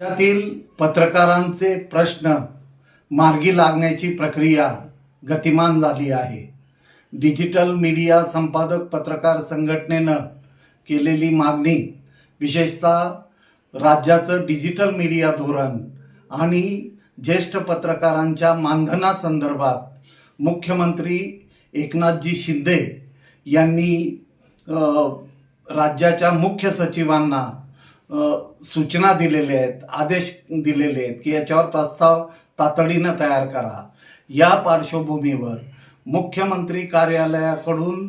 त्यातील पत्रकारांचे प्रश्न मार्गी लागण्याची प्रक्रिया गतिमान झाली आहे. डिजिटल मीडिया संपादक पत्रकार संघटनेनं केलेली मागणी विशेषतः राज्याचं डिजिटल मीडिया धोरण आणि ज्येष्ठ पत्रकारांच्या मानधनासंदर्भात मुख्यमंत्री एकनाथजी शिंदे यांनी राज्याच्या मुख्य सचिवांना सूचना दिलेल्या आहेत आदेश दिलेले आहेत की याच्यावर प्रस्ताव तातडीनं तयार करा. या पार्श्वभूमीवर मुख्यमंत्री कार्यालयाकडून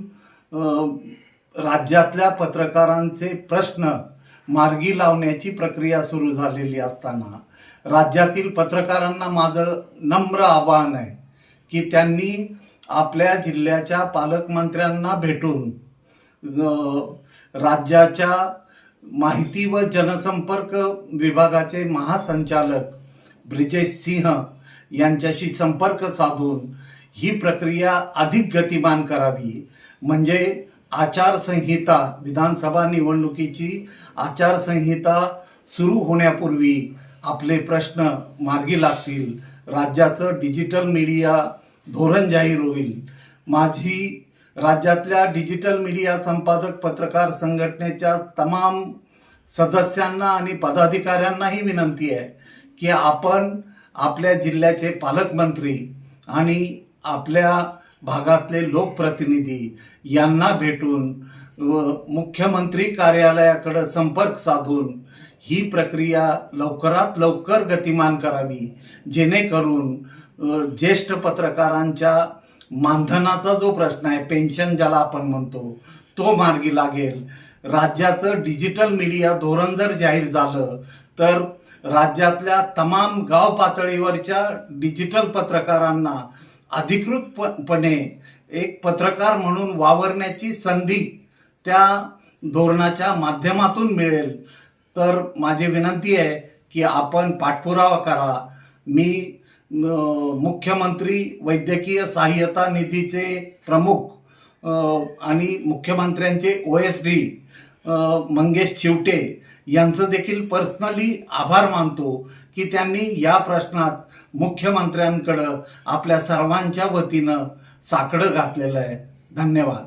राज्यातल्या पत्रकारांचे प्रश्न मार्गी लावण्याची प्रक्रिया सुरू झालेली असताना राज्यातील पत्रकारांना माझं नम्र आवाहन आहे की त्यांनी आपल्या जिल्ह्याच्या पालकमंत्र्यांना भेटून राज्याच्या माहिती व जनसंपर्क विभागाचे महासंचालक ब्रिजेश सिंह यांच्याशी संपर्क साधून ही प्रक्रिया अधिक गतिमान करावी. म्हणजे आचारसंहिता विधानसभा निवडणुकीची आचारसंहिता सुरू होण्यापूर्वी आपले प्रश्न मार्गी लागतील. राज्याचं डिजिटल मीडिया धोरण जाहीर होईल. माझी राज्यातल्या डिजिटल मीडिया संपादक पत्रकार संघटनेच्या तमाम सदस्यांना आणि पदाधिकाऱ्यांनाही विनंती आहे की आपण आपल्या जिल्ह्याचे पालकमंत्री आणि आपल्या भागातले लोकप्रतिनिधी यांना भेटून व मुख्यमंत्री कार्यालयाकडं संपर्क साधून ही प्रक्रिया लवकरात लवकर गतिमान करावी जेणेकरून ज्येष्ठ पत्रकारांच्या मानधनाचा जो प्रश्न आहे पेन्शन ज्याला आपण म्हणतो तो मार्गी लागेल राज्याचं डिजिटल मीडिया धोरण जर जाहीर झालं तर राज्यातल्या तमाम गाव पातळीवरच्या डिजिटल पत्रकारांना अधिकृतपणे एक पत्रकार म्हणून वावरण्याची संधी त्या धोरणाच्या माध्यमातून मिळेल. तर माझी विनंती आहे की आपण पाठपुरावा करा. मी मुख्यमंत्री वैद्यकीय सहाय्यता निधीचे प्रमुख आणि मुख्यमंत्र्यांचे O S D Mangesh Chivate यांचं देखील पर्सनली आभार मानतो की त्यांनी या प्रश्नात मुख्यमंत्र्यांकडं आपल्या सर्वांच्या वतीनं साकडं घातलेलं आहे. धन्यवाद.